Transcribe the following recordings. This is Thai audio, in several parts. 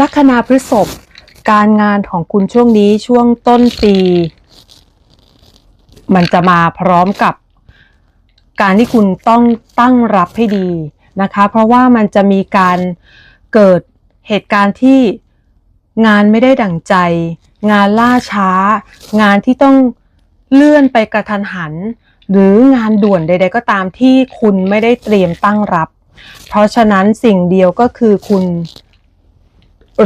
ลัคนาพฤษภการงานของคุณช่วงนี้ช่วงต้นปี มันจะมาพร้อมกับ การที่คุณต้องตั้งรับให้ดีนะคะ เพราะว่ามันจะมีการเกิดเหตุการณ์ที่งานไม่ได้ดั่งใจ งานล่าช้า งานที่ต้องเลื่อนไปกระทันหัน หรืองานด่วนใด ๆ ก็ตามที่คุณไม่ได้เตรียมตั้งรับ เพราะฉะนั้นสิ่งเดียวก็คือคุณ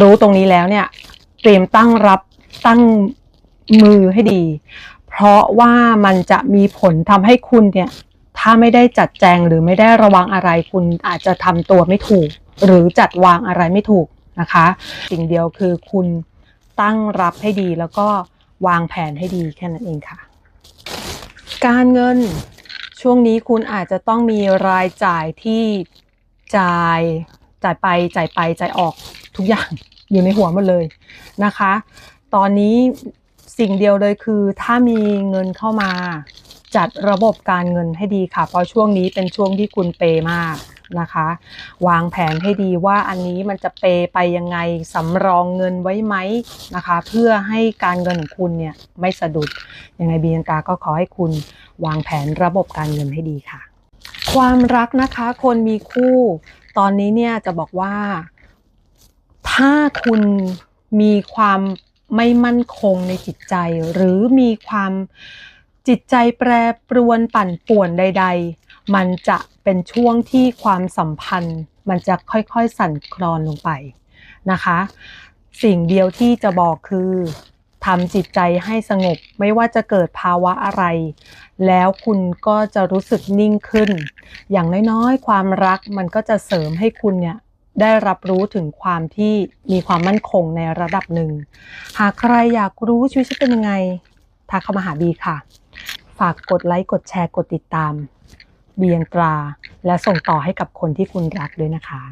รู้ตรงนี้แล้วเนี่ย เตรียมตั้งรับตั้งมือให้ดี เพราะว่ามันจะมีผลทำให้คุณเนี่ย ถ้าไม่ได้จัดแจงหรือไม่ได้ระวังอะไร คุณอาจจะทำตัวไม่ถูก หรือจัดวางอะไรไม่ถูกนะคะ สิ่งเดียวคือคุณตั้งรับให้ดีแล้วก็วางแผนให้ดีแค่นั้นเองค่ะ การเงินช่วงนี้คุณอาจจะต้องมีรายจ่ายที่จ่ายจ่ายไปจ่ายไปจ่ายออก ทุกอย่างอยู่ในหัวหมดเลยนะคะ ตอนนี้สิ่งเดียวเลยคือ ถ้ามีเงินเข้ามา จัดระบบการเงินให้ดีค่ะ เพราะช่วงนี้เป็นช่วงที่คุณเปมากนะคะ วางแผนให้ดีว่าอันนี้มันจะเปไปยังไงสำรองเงินไว้ไหมนะคะ เพื่อให้การเงินของคุณเนี่ยไม่สะดุดยังไงบีนังกาก็ขอให้คุณวางแผนระบบการเงินให้ดีค่ะ ความรักนะคะคนมีคู่ ตอนนี้เนี่ยจะบอกว่า ถ้าคุณมีความไม่มั่นคงในจิตใจ หรือมีความจิตใจแปรปรวนปั่นป่วนใด ๆ มันจะเป็นช่วงที่ความสัมพันธ์ มันจะค่อยๆสั่นคลอนลงไปนะคะ สิ่งเดียวที่จะบอกคือทำจิตใจให้สงบไม่ว่าจะเกิดภาวะอะไร แล้วคุณก็จะรู้สึกนิ่งขึ้น อย่างน้อยๆ ความรักมันก็จะเสริมให้คุณเนี่ย ได้รับรู้ถึงความที่มีความมั่นคงในระดับหนึ่ง หากใครอยากรู้ชีวิตจะเป็นยังไงทักเข้ามาหาบีค่ะ ฝากกดไลค์กดแชร์กดติดตาม เบียงตรา และส่งต่อให้กับคนที่คุณรักด้วยนะคะ